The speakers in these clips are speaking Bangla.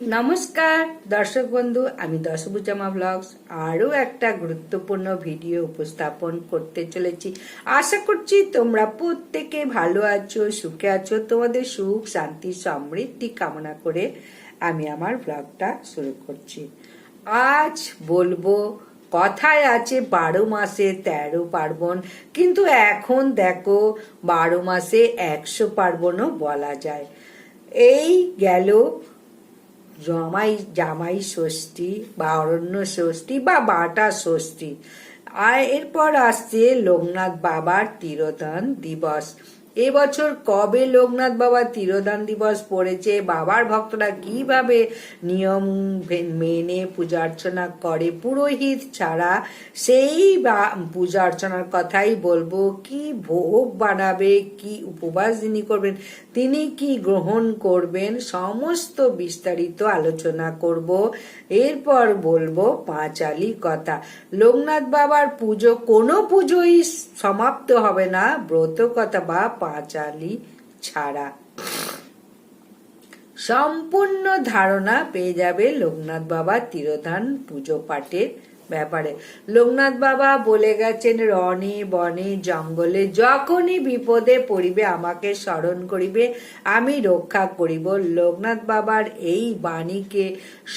নমস্কার, দর্শক বন্ধু, আমি দশভুজামা ব্লগস। আরও একটা গুরুত্বপূর্ণ ভিডিও উপস্থাপন করতে চলেছি। আশা করছি তোমরা প্রত্যেকে ভালো আছো, সুখে আছো। তোমাদের সুখ, শান্তি, সমৃদ্ধি কামনা করে আমি আমার ব্লগটা শুরু করছি। আজ বলব, কথায় আছে বারো মাসে তেরো পার্বণ, কিন্তু এখন দেখো, বারো মাসে একশো পার্বণও বলা যায়। এই গেল জমাই, জামাই ষষ্ঠী বা অরণ্য ষষ্ঠী বা বাটা ষষ্ঠী। আর এরপর আসছে লোকনাথ বাবার তিরোধান দিবস। এবছর কবে লোকনাথ বাবার তিরোধান দিবস পড়েছে? বাবার ভক্তরা কীভাবে নিয়ম মেনে পূজা অর্চনা করে? পুরোহিত ছাড়া সেই বা পূজা অর্চনার কথাই বলব। কি ভোগ বানাবে? কি উপবাস যিনি করবেন, তিনি কি গ্রহণ করবেন? সমস্ত বিস্তারিত আলোচনা করব। এরপর বলব পাঁচালি কথা। লোকনাথ বাবার পুজো কোনো পুজোই সমাপ্ত হবে না। ব্রত কথা বা পাঁচালি ছাড়া। সম্পূর্ণ ধারণা পেয়ে যাবে লোকনাথ বাবা তিরোধান পুজো পাঠের ব্যাপারে। লোকনাথ বাবা বলে গেছেন, রনে বনে জঙ্গলে যখনই বিপদে পড়িবে, আমাকে স্মরণ করিবে, আমি রক্ষা করিব। লোকনাথ বাবার এই বাণীকে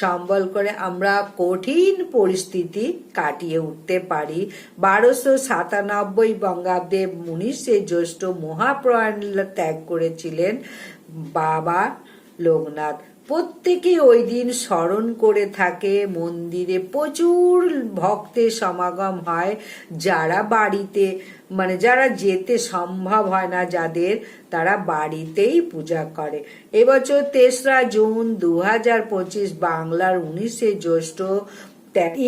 সম্বল করে আমরা কঠিন পরিস্থিতি কাটিয়ে উঠতে পারি। বারোশো সাতানব্বই বঙ্গাব্দে উনিশে জ্যৈষ্ঠ মহাপ্রয়াণ ত্যাগ করেছিলেন বাবা লোকনাথ। প্রত্যেকে ওই দিন স্মরণ করে থাকে, মন্দিরে প্রচুর ভক্তের সমাগম হয়। যারা বাড়িতে মানে যারা যেতে সম্ভব হয় না যাদের, তারা বাড়িতেই পূজা করে। এবছর তেসরা জুন দু হাজার পঁচিশ, বাংলার উনিশে জ্যৈষ্ঠ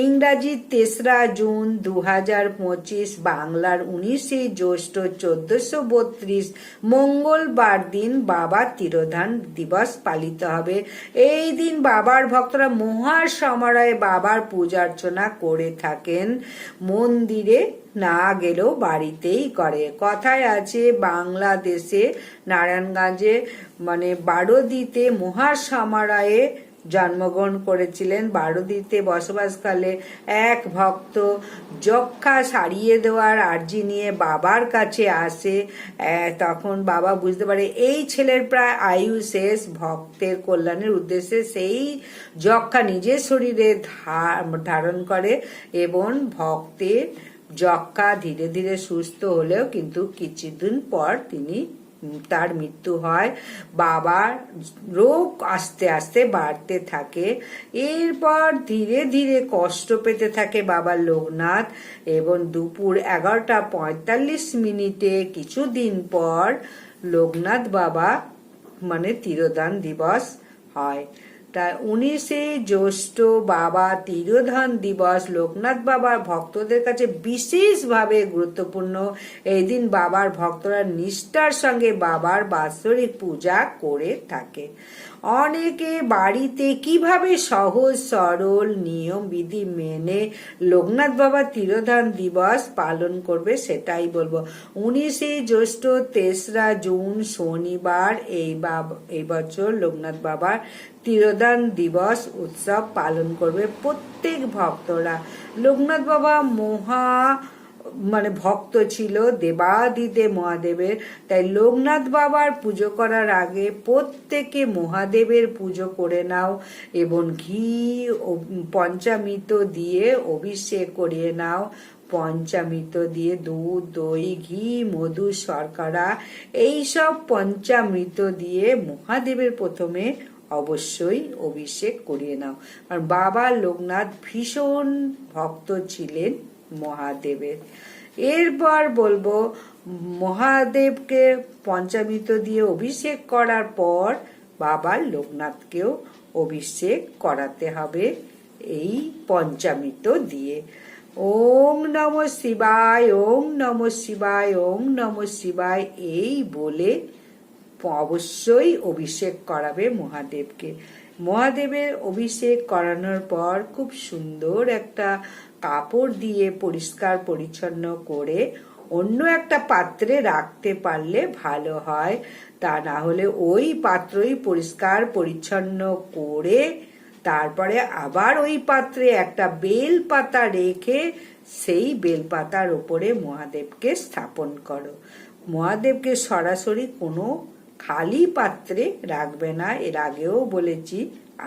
ইংরাজি তেসরা জুন দু হাজার পঁচিশ, বাংলার উনিশে জ্যৈষ্ঠ চোদ্দশো বত্রিশ, মঙ্গলবার দিন বাবার তিরোধান দিবস পালিত হবে। এই দিন বাবার ভক্তরা মহার সমারোহে বাবার পূজা অর্চনা করে থাকেন। মন্দিরে না গেলেও বাড়িতেই করে। কথায় আছে, বাংলাদেশে, নারায়ণগঞ্জে মানে বারোদিতে মহার সমারোহে জন্মগ্রহণ করেছিলেন। বারোদিতে বসবাসকালে এক ভক্ত যক্ষা সারিয়ে দেওয়ার আর্জি নিয়ে বাবার কাছে আসে। তখন বাবা বুঝতে পারে, এই ছেলের প্রায় আয়ু শেষ, ভক্তের কল্যাণের উদ্দেশ্যে সেই যক্ষা নিজের শরীরে ধারণ করে এবং ভক্তের যক্ষা ধীরে ধীরে সুস্থ হলেও কিন্তু কিছুদিন পর তিনি তার মৃত্যু হয় বাবার রোগ আস্তে আস্তে বাড়তে থাকে। এরপর ধীরে ধীরে কষ্ট পেতে থাকে বাবার লোকনাথ এবং দুপুর এগারোটা পঁয়তাল্লিশ মিনিটে কিছুদিন পর লোকনাথ বাবা মানে তিরোদান দিবস হয়। তাই উনিশে জ্যৈষ্ঠ বাবা তিরোধান দিবস লোকনাথ বাবার ভক্তদের কাছে বিশেষভাবে গুরুত্বপূর্ণ। এই দিন বাবার ভক্তরা নিষ্ঠার সঙ্গে বাবার বাৎসরিক পূজা করে থাকে। অনেকে বাড়িতে কীভাবে সহজ, সরল নিয়ম, বিধি মেনে লোকনাথ বাবা তিরোধান দিবস পালন করবে সেটাই বলব। উনিশে জ্যৈষ্ঠ তেসরা জুন শনিবার এই বাবা এই বছর লোকনাথ বাবার তিরোদান দিবস উৎসব পালন করবে প্রত্যেক ভক্তরা। লোকনাথ বাবা মহা মানে ভক্ত ছিল দেবাদিদে মহাদেবের। তাই লোকনাথ বাবার পুজো করার আগে প্রত্যেকে মহাদেবের পুজো করে নাও এবং ঘি পঞ্চামৃত দিয়ে অভিষেক করিয়ে নাও। পঞ্চামৃত দিয়ে দুধ, দই, ঘি, মধু, শর্করা, এইসব পঞ্চামৃত দিয়ে মহাদেবের প্রথমে অবশ্যই অভিষেক করিয়ে নাও। কারণ বাবা লোকনাথ ভীষণ ভক্ত ছিলেন মহাদেবের। এরপর বলব, মহাদেবকে পঞ্চামৃত দিয়ে অভিষেক করার পর বাবা লোকনাথকেও অভিষেক করাতে হবে এই পঞ্চামৃত দিয়ে। ওম নম শিবায়, ওম নম শিবায়, ওম নম শিবায়, এই বলে অবশ্যই অভিষেক করাবে মহাদেবকে। মহাদেবের অভিষেক করানোর পর খুব সুন্দর একটা কাপড় দিয়ে পরিষ্কার পরিচ্ছন্ন করে অন্য একটা পাত্রে রাখতে পারলে ভালো হয়। তা না হলে ওই পাত্রই পরিষ্কার পরিচ্ছন্ন করে তারপরে আবার ওই পাত্রে একটা বেল পাতা রেখে সেই বেল পাতার ওপরে মহাদেবকে স্থাপন করো। মহাদেবকে সরাসরি কোনো খালি পাত্রে রাখবে না, এর আগেও বলেছি,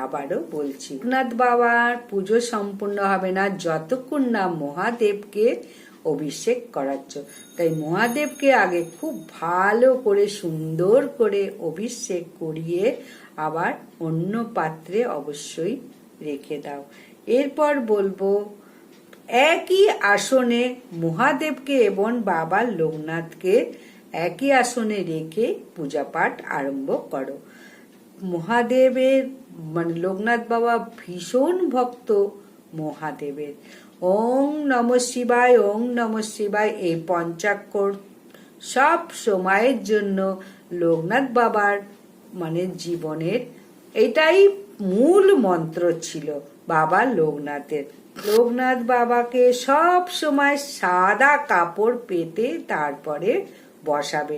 আবারও বলছি। লোকনাথ বাবার পুজো সম্পূর্ণ হবে না যতক্ষণ না মহাদেবকে অভিষেক করাচ্ছ। তাই মহাদেবকে আগে খুব ভালো করে, সুন্দর করে অভিষেক করিয়ে আবার অন্য পাত্রে অবশ্যই রেখে দাও। এরপর বলব, একই আসনে মহাদেবকে এবং বাবা লোকনাথকে একই আসনে রেখে পূজা পাঠ আরম্ভ করো। মহাদেবের মানে লোকনাথ বাবা ভীষণ ভক্ত মহাদেবের। ওং নম শিবায় ওং নম শিবায়, এই পঞ্চাক্ষর সব সময়ের জন্য লোকনাথ বাবার মানে জীবনের এটাই মূল মন্ত্র ছিল, বাবা লোকনাথের। লোকনাথ বাবাকে সব সময় সাদা কাপড় পেতে তারপরে বসাবে।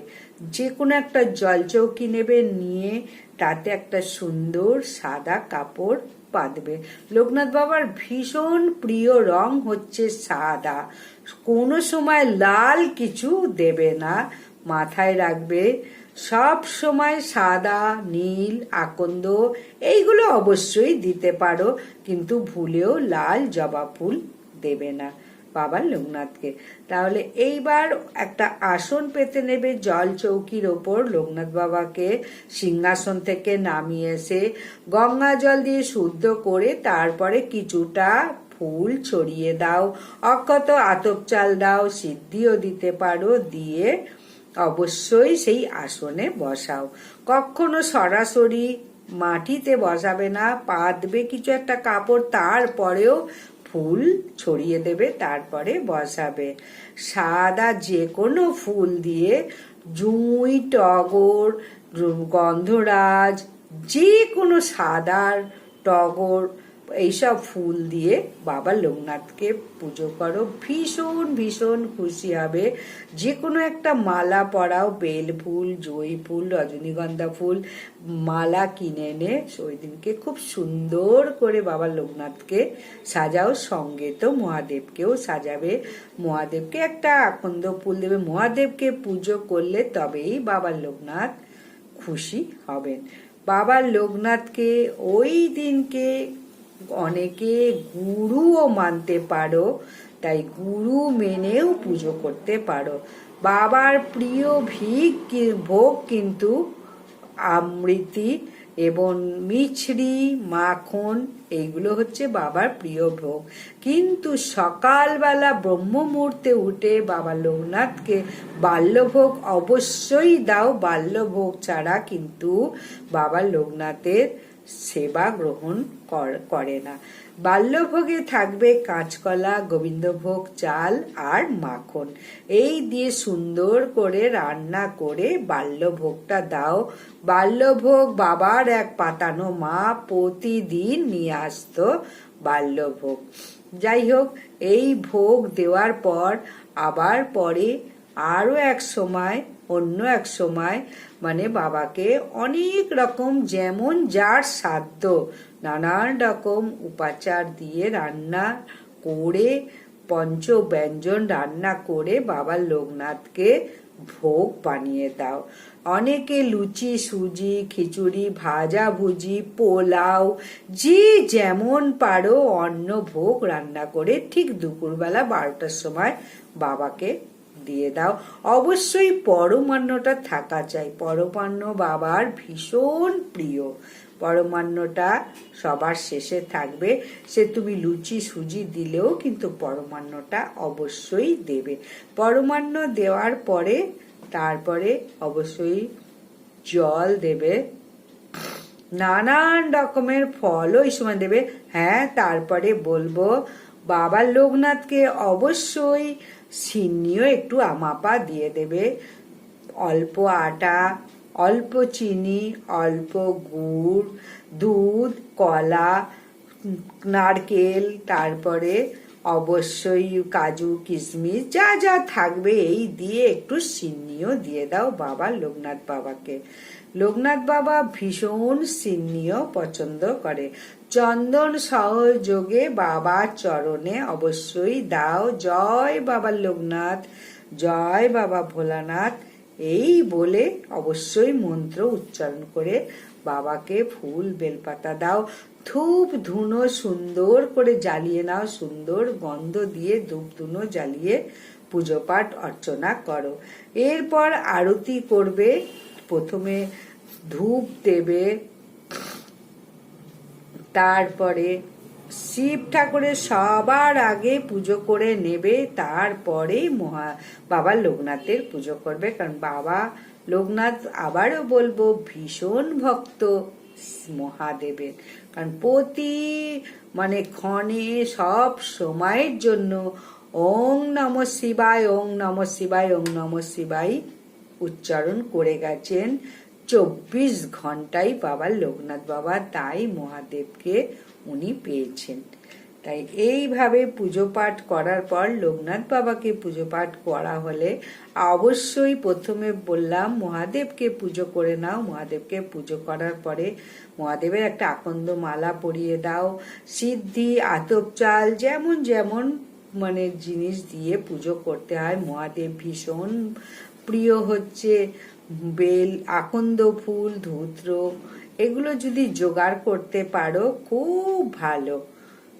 যে কোনো একটা জলচৌকি নেবে, নিয়ে তাতে একটা সুন্দর সাদা কাপড় পাতবে লোকনাথ বাবার ভীষণ প্রিয় রং হচ্ছে সাদা। কোনো সময় লাল কিছু দেবে না, মাথায় রাখবে সব সময় সাদা, নীল, আকন্দ, এইগুলো অবশ্যই দিতে পারো, কিন্তু ভুলেও লাল জবা ফুল দেবে না। বাবা লোকনাথকে। তাহলে এইবার একটা আসন পেতে নেবে জল চৌকির ওপর লোকনাথ বাবাকে সিংহাসন থেকে নামিয়ে এসে গঙ্গা জল দিয়ে শুদ্ধ করে তারপরে কিছুটা ফুল ছড়িয়ে দাও, অক্ষত আতপ চাল দাও, সিদ্ধিও দিতে পারো, দিয়ে অবশ্যই সেই আসনে বসাও। কখনো সরাসরি মাটিতে বসাবে না পা কিছু একটা কাপড়, তারপরেও ফুল ছড়িয়ে দেবে, তারপরে বসাবে। সাদা যে কোনো ফুল দিয়ে জুঁই, টগর, গন্ধরাজ যে কোনো সাদার টগর এইসব ফুল দিয়ে বাবা লোকনাথকে পুজো করো। ভীষণ ভীষণ খুশি হবে। যে কোনো একটা মালা পরাও, বেল ফুল, জই ফুল, রজনীগন্ধা ফুল, মালা কিনে এনে ওই দিনকে খুব সুন্দর করে বাবা লোকনাথকে সাজাও। সঙ্গে তো মহাদেবকেও সাজাবে। মহাদেবকে একটা আকন্দ ফুল দেবে। মহাদেবকে পুজো করলে তবেই বাবা লোকনাথ খুশি হবেন। বাবা লোকনাথকে ওই দিনকে অনেকে গুরুও মানতে পারো, তাই গুরু মেনেও পুজো করতে পারো। বাবার প্রিয় ভিক ভোগ কিন্তু আমৃতি এবং মিছরি, মাখন, এইগুলো হচ্ছে বাবার প্রিয় ভোগ। কিন্তু সকালবেলা ব্রহ্ম মুহূর্তে উঠে বাবা লোকনাথকে বাল্যভোগ অবশ্যই দাও, বাল্যভোগ ছাড়া কিন্তু বাবা লোকনাথের সেবা গ্রহণ করে না। বাল্যভোগে থাকবে কাঁচকলা, গোবিন্দভোগ, চাল আর মাখন। এই দিয়ে সুন্দর করে রান্না করে বাল্যভোগটা দাও। বাল্যভোগ বাবার এক পাতানো মা প্রতিদিন নিয়ে আসতো বাল্যভোগ। যাই হোক, এই ভোগ দেওয়ার পর আবার পরে আরও এক সময় অন্য এক সময় মানে বাবাকে অনেক রকম যেমন যার সাধ্য নানান রকম উপাচার দিয়ে রান্না করে পঞ্চ ব্যঞ্জন রান্না করে বাবা লোকনাথকে ভোগ বানিয়ে দাও। অনেকে লুচি, সুজি, খিচুড়ি, ভাজা, ভুজি, পোলাও, যে যেমন পারো অন্ন ভোগ রান্না করে ঠিক দুপুরবেলা বারোটার সময় বাবাকে দিয়ে দাও। অবশ্যই পরমান্নটা থাকা চাই। পরমান্ন বাবার ভীষণ প্রিয়। পরমান্নটা সবার শেষে থাকবে। সে তুমি লুচি সুজি দিলেও কিন্তু পরমান্নটা অবশ্যই দেবে। পরমান্ন দেওয়ার পরে তারপরে অবশ্যই জল দেবে। নানান রকমের ফলও এই সময় দেবে। হ্যাঁ তারপরে বলব বাবা লোকনাথকে অবশ্যই সিন্নিও একটু আমাপা দিয়ে দেবে। অল্প আটা, অল্প চিনি, অল্প গুড়, দুধ, কলা, নারকেল, তারপরে অবশ্যই কাজু, কিশমিশ, যা যা থাকবে এই দিয়ে একটু সিন্নিও দিয়ে দাও বাবা লোকনাথ বাবাকে। লোকনাথ বাবা ভীষণ সিন্নিও পছন্দ করে। চন্দন সহযোগে বাবার চরণে অবশ্যই দাও। জয় বাবা লোকনাথ, জয় বাবা ভোলানাথ। এই বলে অবশ্যই মন্ত্র উচ্চারণ করে বাবাকে ফুল বেলপাতা দাও। ধূপ ধুনো সুন্দর করে জ্বালিয়ে নাও, সুন্দর গন্ধ দিয়ে ধূপ ধুনো জ্বালিয়ে পুজো পাঠ অর্চনা করো। এরপর আরতি করবে, প্রথমে ধূপ দেবে তারপরে শিব ঠাকুরের সবার আগে পুজো করে নেবে, তারপরেই মহা, বাবা লোকনাথের পুজো করবে। কারণ বাবা লোকনাথ আবারও বলব, ভীষণ ভক্ত মহাদেবের। কারণ প্রতি মানে ক্ষণে, সব সময়ের জন্য ওং নম শিবায়, ওং নম শিবায়, ওং নম শিবায় উচ্চারণ করে গেছেন চব্বিশ ঘন্টাই বাবা লোকনাথ বাবা, তাই মহাদেবকে উনি পেয়েছেন। তাই এইভাবে পুজো পাঠ করার পর লোকনাথ বাবাকে পুজো পাঠ করা হলে অবশ্যই প্রথমে বললাম, মহাদেবকে পুজো করে নাও। মহাদেবকে পুজো করার পরে মহাদেবের একটা আকন্দ মালা পরিয়ে দাও, সিদ্ধি, আতপ চাল, যেমন যেমন মানে জিনিস দিয়ে পুজো করতে হয়। মহাদেব ভীষণ প্রিয় হচ্ছে। বেল, আকন্দ ফুল, ধূত্র, এগুলো যদি জোগাড় করতে পারো, খুব ভালো।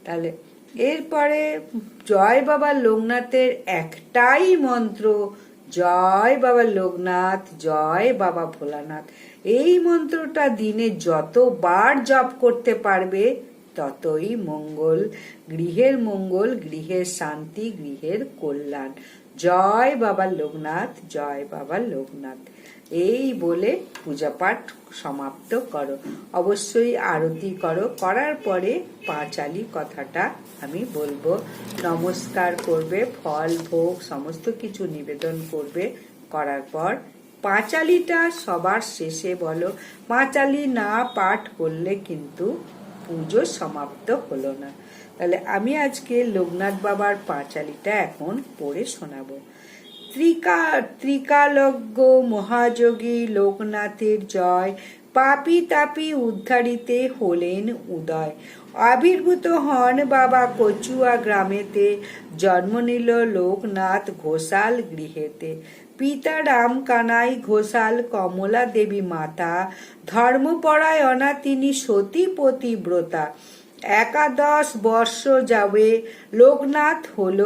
তাহলে এরপরে জয় বাবা লোকনাথের একটাই মন্ত্র, জয় বাবা লোকনাথ, জয় বাবা ভোলানাথ। এই মন্ত্রটা দিনে যতবার জপ করতে পারবে, ততই মঙ্গল। গৃহের মঙ্গল, গৃহের শান্তি, গৃহের কল্যাণ। জয় বাবা লোকনাথ, জয় বাবা লোকনাথ। এই বলে পূজা পাঠ সমাপ্ত করো। অবশ্যই আরতি করো। করার পরে পাঁচালি কথাটা আমি বলব। নমস্কার করবে, ফল, ভোগ, সমস্ত কিছু নিবেদন করবে। করার পর পাঁচালিটা সবার শেষে বলো। পাঁচালি না পাঠ করলে কিন্তু পুজো সমাপ্ত হলো না। তাহলে আমি আজকে লোকনাথ বাবার পাঁচালিটা এখন পড়ে শোনাবো। ত্রিকা, ত্রিকালজ্ঞ মহাযোগী লোকনাথের জয় পাপি তাপি উদ্ধারিতে হলেন উদয়। আবির্ভূত হন বাবা কচুয়া গ্রামেতে, জন্ম নিল লোকনাথ ঘোষাল গৃহেতে। পিতা রাম কানাই ঘোষাল কমলা দেবী মাতা, ধর্মপরায়ণা তিনি সতী পতিব্রতা একাদশ বর্ষ যাবে লোকনাথ হল,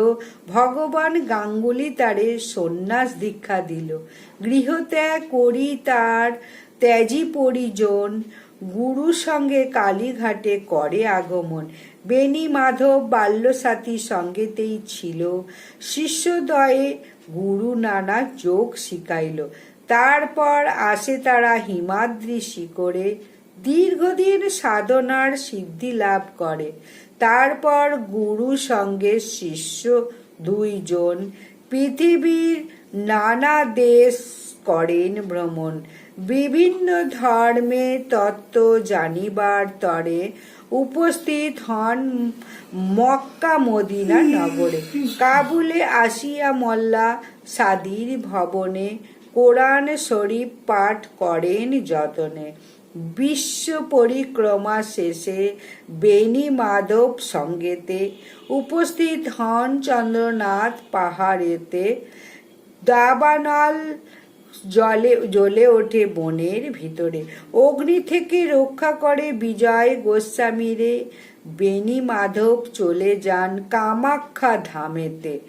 ভগবান গাঙ্গুলি তারে সন্ন্যাস দীক্ষা দিল। গৃহত্যাগ করি তার ত্যাজি পরিজন, গুরু সঙ্গে কালীঘাটে করে আগমন। বেনি মাধব বাল্যসাথী সঙ্গেতেই ছিল শিষ্যদয়ে গুরু নানা যোগ শিখাইল। তারপর আসে তারা হিমাদ্রি শিকড়ে দীর্ঘদিন সাধনার সিদ্ধি লাভ করে। তারপর গুরু সঙ্গে শিষ্য দুইজন পৃথিবীর নানা দেশ করেন ভ্রমণ। বিভিন্ন ধর্মে তত্ত্ব জানিবার তরে উপস্থিত হন মক্কা মদিনা নগরে। কাবুলে আসিয়া মল্লা সাদির ভবনে কোরআন শরীফ পাঠ করেন যতনে। বিশ্ব পরিক্রমা শেষে বেনি মাধব সঙ্গেতে উপস্থিত হন চন্দ্রনাথ পাহাড়েতে। দাবানল জলে, জ্বলে ওঠে বনের ভিতরে। অগ্নি থেকে রক্ষা করে বিজয় গোস্বামীরে। বেনি মাধব চলে যান কামাখ্যা ধামেতে।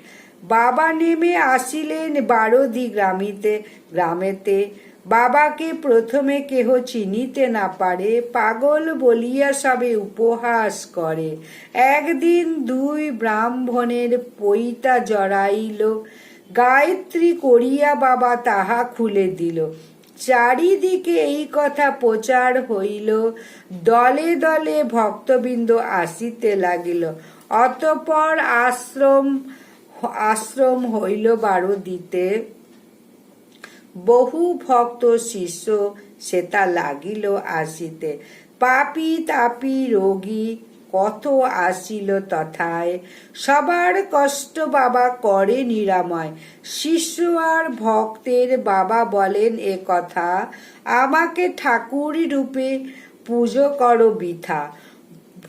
বাবা নেমে আসিলেন বারোদি গ্রামিতে, গ্রামেতে। বাবাকে প্রথমে কেহ চিনিতে না পারে, পাগল বলিয়া সবে উপহাস করে। একদিন দুই ব্রাহ্মণের পৈতা জড়াইল। গায়ত্রী করিয়া বাবা তাহা খুলে দিল। চারিদিকে এই কথা প্রচার হইল। দলে দলে ভক্তবৃন্দ আসিতে লাগিল। অতপর আশ্রম আশ্রম হইল বারো দিতে বহু ভক্ত শিষ্য সেটা লাগিল আসিতে। পাপি তাপি রোগী কত আসিল তথায়? সবার কষ্ট বাবা করে নিরাময়। শিষ্য আর ভক্তের বাবা বলেন এ কথা, আমাকে ঠাকুর রূপে পুজো করো বৃথা।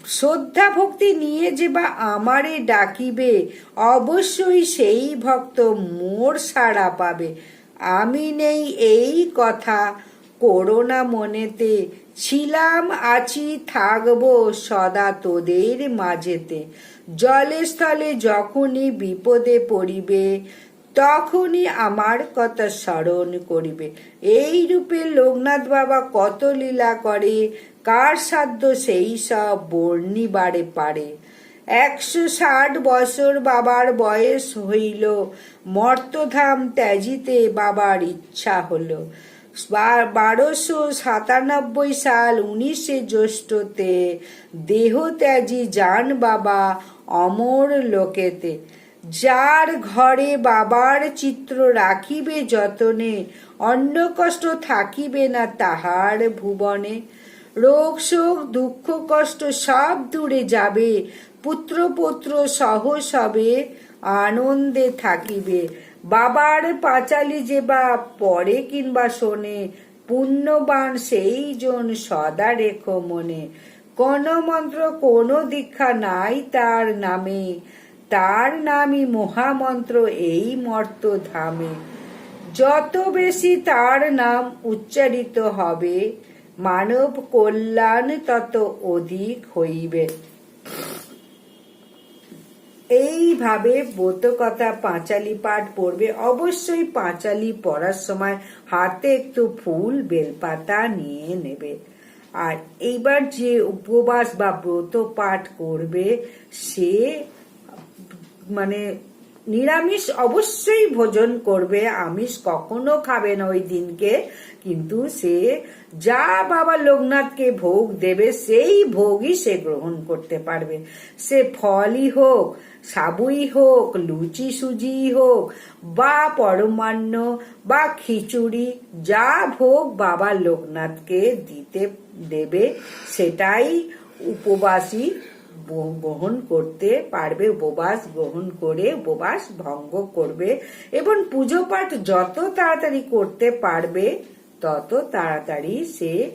শ্রদ্ধা ভক্তি নিয়ে যে বা আমারে ডাকিবে, অবশ্যই সেই ভক্ত মোর সাড়া পাবে। আমি নেই এই কথা। করোনা মনেতে ছিলাম, আছি, থাকব সদা তোদের মাঝেতে। জলে স্থলে যখনই বিপদে পড়িবে, তখনই আমার কথা স্মরণ করিবে। এই রূপে লোকনাথ বাবা কত লীলা করে, কার সাধ্য সেই সব বর্ণিবারে পারে। একশো ষাট বছর বাবার বয়স হইল মর্তধাম ত্যাজিতে বাবার ইচ্ছা হলো। বারোশো সাতানব্বই সাল উনিশে জ্যৈষ্ঠতে দেহ ত্যাজি যান বাবা অমর লোকেতে। যার ঘরে বাবার চিত্র রাখিবে যতনে, অন্য কষ্ট থাকিবে না তাহার ভুবনে। রোগ, শোক, দুঃখ, কষ্ট সব দূরে যাবে পুত্র পুত্র সহ সবে আনন্দে থাকিবে। বাবার পাঁচালি যে বা পরে কিংবা শোনে, পুণ্যবান সেই জন সদা রেখো মনে। কোন মন্ত্র কোন দীক্ষা নাই তার নামে, তার নামই মহামন্ত্র এই মর্ত ধামে। যত বেশি তার নাম উচ্চারিত হবে, মানব কল্যাণ তত অধিক হইবে। এইভাবে বোধকথা পাঁচালি পাঠ পড়বে। অবশ্যই পাঁচালি পড়ার সময় হাতে একটু ফুল, বেলপাতা নিয়ে নেবে। আর এইবার যে উপবাস বা ব্রত পাঠ করবে, সে মানে নিরামিষ অবশ্যই ভোজন করবে, আমিষ কখনো খাবে না ওই দিনকে। কিন্তু সে যা বাবা লোকনাথকে ভোগ দেবে, সেই ভোগই সে গ্রহণ করতে পারবে। সে ফলই হোক, সাবুই হোক, লুচি সুজি হোক, বা পরমান্ন, বা খিচুড়ি, যা ভোগ বাবা লোকনাথকে দিতে দেবে, সেটাই উপবাসী গ্রহণ করতে পারবে, উপবাস গ্রহণ করে উপবাস ভঙ্গ করবে এবং পুজো পাঠ যত তাড়াতাড়ি করতে পারবে, তত তাড়াতাড়ি সে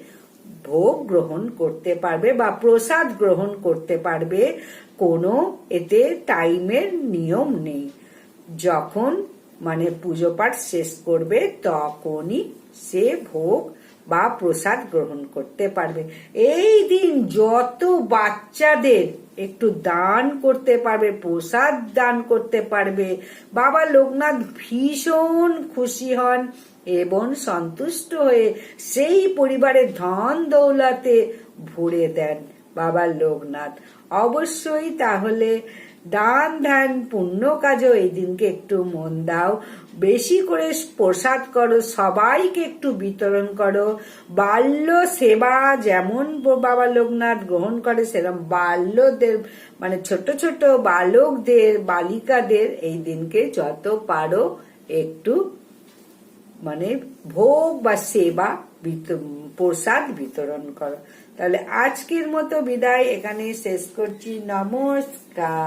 ভোগ গ্রহণ করতে পারবে বা প্রসাদ গ্রহণ করতে পারবে। কোনো এতে টাইমের নিয়ম নেই। যখন মানে পুজো পাঠ শেষ করবে, তখনই সে ভোগ বা প্রসাদ গ্রহণ করতে পারবে। এই দিন যত বাচ্চাদের একটু দান করতে পারবে, প্রসাদ দান করতে পারবে, বাবা লোকনাথ ভীষণ খুশি হন এবং সন্তুষ্ট হয়ে সেই পরিবারের ধন দৌলতে ভরে দেন বাবা লোকনাথ। অবশ্যই তাহলে দান ধ্যান পুণ্য কাজও এই দিনকে একটু মন দাও। বেশি করে প্রসাদ করো, সবাইকে একটু বিতরণ করো। বাল্য সেবা যেমন বাবা লোকনাথ গ্রহণ করে সেরকম বাল্যদের মানে ছোট ছোট বালকদের, বালিকাদের এই দিনকে যত পারো একটু মানে ভোগ বা সেবা প্রসাদ বিতরণ করো। তাহলে আজকের মতো বিদায় এখানে শেষ করছি। নমস্কার।